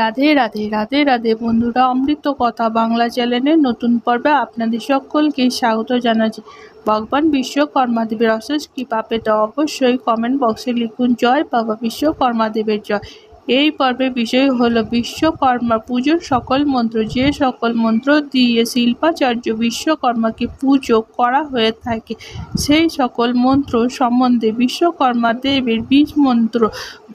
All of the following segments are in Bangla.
রাধে রাধে রাধে রাধে বন্ধুরা, অমৃত কথা বাংলা চ্যানেলের নতুন পর্বে আপনাদের সকলকে স্বাগত জানাচ্ছি। ভগবান বিশ্বকর্মাদেবের অশেষ কৃপা পেতে অবশ্যই কমেন্ট বক্সে লিখুন, জয় বাবা বিশ্বকর্মাদেবের জয়। এই পর্বের বিষয় হলো বিশ্বকর্মা পুজোর সকল মন্ত্র। যে সকল মন্ত্র দিয়ে শিল্পাচার্য বিশ্বকর্মাকে পুজো করা হয়ে থাকে, সেই সকল মন্ত্র সম্বন্ধে বিশ্বকর্মা দেবের বীজ মন্ত্র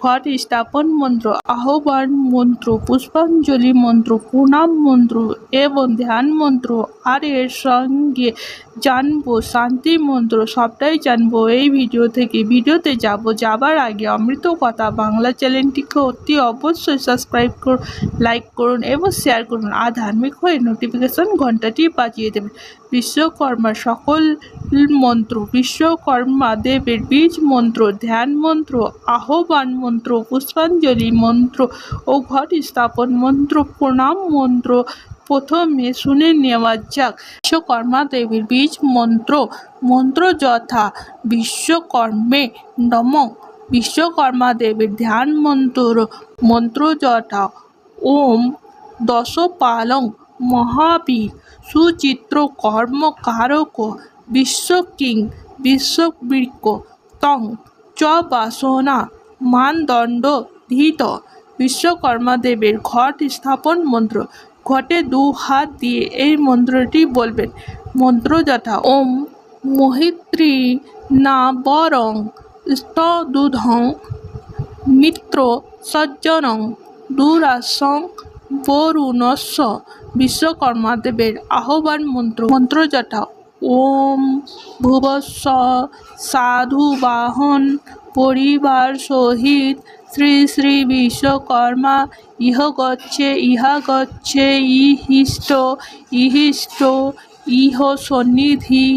ঘট স্থাপন মন্ত্র, আহ্বান মন্ত্র, পুষ্পাঞ্জলি মন্ত্র, প্রণাম মন্ত্র এবং ধ্যান মন্ত্র আর এর সঙ্গে জানব, শান্তি মন্ত্র, সবটাই জানব। এই ভিডিও থেকে, ভিডিওতে যাব, যাবার আগে অমৃত কথা বাংলা চ্যানেলটিকে অতি অবশ্যই সাবস্ক্রাইব করুন, লাইক করুন এবং শেয়ার করুন। আর ধার্মিক হয়ে নোটিফিকেশন ঘন্টাটি বাজিয়ে দেবেন। বিশ্বকর্মার সকল মন্ত্র, বিশ্বকর্মা দেবের বীজ মন্ত্র, ধ্যান মন্ত্র, আহ্বান মন্ত্র পুষ্পাঞ্জলি মন্ত্র ও ঘট স্থাপন মন্ত্র, প্রণাম মন্ত্র, প্রথমে শুনে নেওয়া যাক। বিশ্বকর্মা দেবীর বীজ মন্ত্র মন্ত্র যথা, বিশ্বকর্মে নম। বিশ্বকর্মা দেবীর ধ্যান মন্ত্র মন্ত্র যথা, ওম দশপালং মহাবীর সুচিত্র কর্মকারক বিশ্বকিং বিশ্ববৃক্ষ তং চ বাসনা। মানদণ্ড ধীত। বিশ্বকর্মা দেবের ঘট স্থাপন মন্ত্র। ঘটে দু হাত দিয়ে এই মন্ত্রটি বলবেন। মন্ত্র যথা ওম মহিত্রী না বরং স্তদুধং মিত্র সজ্জনং দুরাসং বরুণস্য। বিশ্বকর্মা দেবের আহ্বান মন্ত্র। মন্ত্র যথা ওম ভুবস্ব সাধু বাহন পরিবার সহিত শ্রী শ্রী বিশ্বকর্মা, ইহ গচ্ছে, ইহা গচ্ছে, ইহিষ্ট ইহিষ্ট, ইহ সন্নিধি,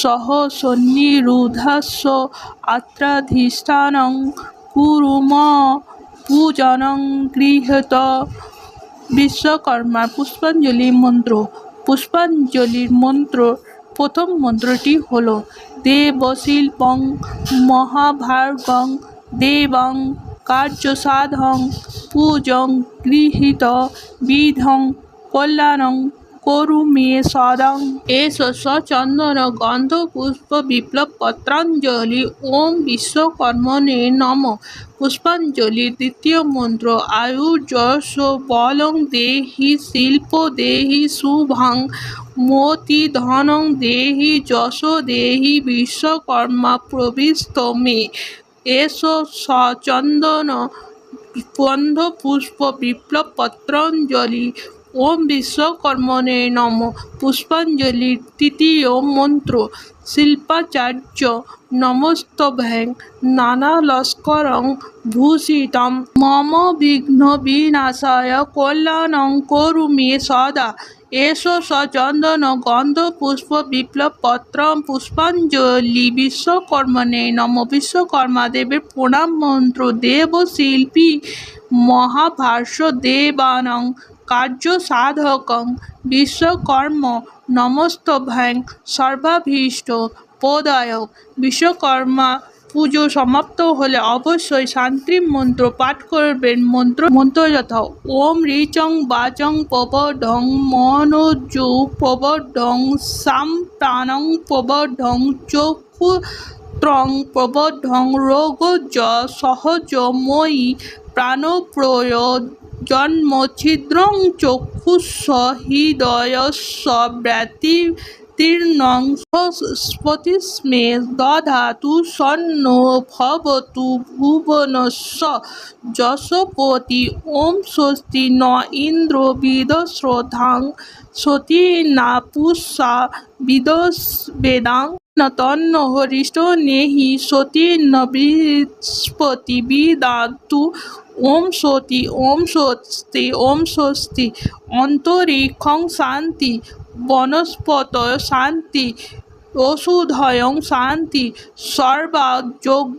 সহ সন্নিরুধাস্য, আত্রাধিষ্ঠানং কুরুম, পূজনং গৃহত। বিশ্বকর্মা, পুষ্পাঞ্জলি মন্ত্র, পুষ্পাঞ্জলির মন্ত্র, প্রথম মন্ত্রটি হল দেবশিল্পং মহাভার্গং দেবং কার্যসাধং পূজং গৃহীত বিধং কল্যাণং করু মে সদং এস চন্দন গন্ধ পুষ্প বিপ্লব পত্রাঞ্জলি ওম বিশ্বকর্মণে নম। পুষ্পাঞ্জলির দ্বিতীয় মন্ত্র আয়ুর্যশ বলং দেহি শিল্প দেহি শুভাং। মতি ধনং দেহি যশ দেহি বিশ্বকর্মা প্রবিষ্ট মে। এস সচন্দন গন্ধ পুষ্প বিপ্লব পত্রাঞ্জলি ওম বিশ্বকর্মণে নম। পুষ্পাঞ্জলির তৃতীয় মন্ত্র। শিল্পাচার্য নমস্তভ্যাং। নানালস্করং ভূষিতম। মম বিঘ্ন বিনাশায় কল্যাণং করু মে সদা এস সচন্দন গন্ধ পুষ্প বিপ্লব পত্রম পুষ্পাঞ্জলি বিশ্বকর্মণে নম। বিশ্বকর্মা দেবের প্রণাম মন্ত্র দেব শিল্পী মহাভাষ্য দেবানং। কার্য সাধকং বিশ্বকর্ম নমস্তভ্যাং সর্বাভীষ্ট প্রদায়ক বিশ্বকর্মা পুজো সমাপ্ত হলে অবশ্যই শান্তি মন্ত্র পাঠ করবেন। মন্ত্র মন্ত্র যথা। ওম রিচং বাচং পবঢং মনোজু পবঢং সাম প্রাণং পবঢং চক্ষু ত্রং প্রবঢং রোগ য সহজময়ী প্রাণপ্রয় জন্ম ছিদ্রং চক্ষুষ হৃদয়স্য ব্যতিতীর্ণং স্ফটিস্মে দধাতু সন্ন ভবতু ভুবনস্য যশপতি ওম স্বস্তি ন ইন্দ্র বিদশ্রোধাং সতী না পুষা বিদস্বেদাং তন্ন হরিষ্ট নেহি সতী নবীস্পতি বিদাতু। ওম সতী, ওম স্বস্তি ওম স্বস্তি। অন্তরিক্ষং শান্তি, বনস্পত শান্তি। ওষুধয়ং শান্তি সর্বাযোগাদিস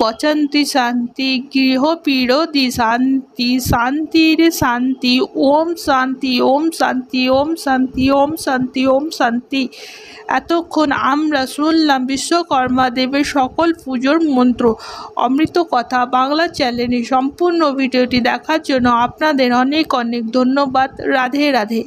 পচন্তি শান্তি গৃহপীড়তি শান্তি, শান্তির শান্তি, ওম শান্তি ওম শান্তি ওম শান্তি ওম শান্তি ওম শান্তি। এতক্ষণ আমরা শুনলাম বিশ্বকর্মা দেবের সকল পুজোর মন্ত্র, অমৃত কথা বাংলা চ্যানেলে সম্পূর্ণ ভিডিওটি দেখার জন্য আপনাদের অনেক অনেক ধন্যবাদ। রাধে রাধে।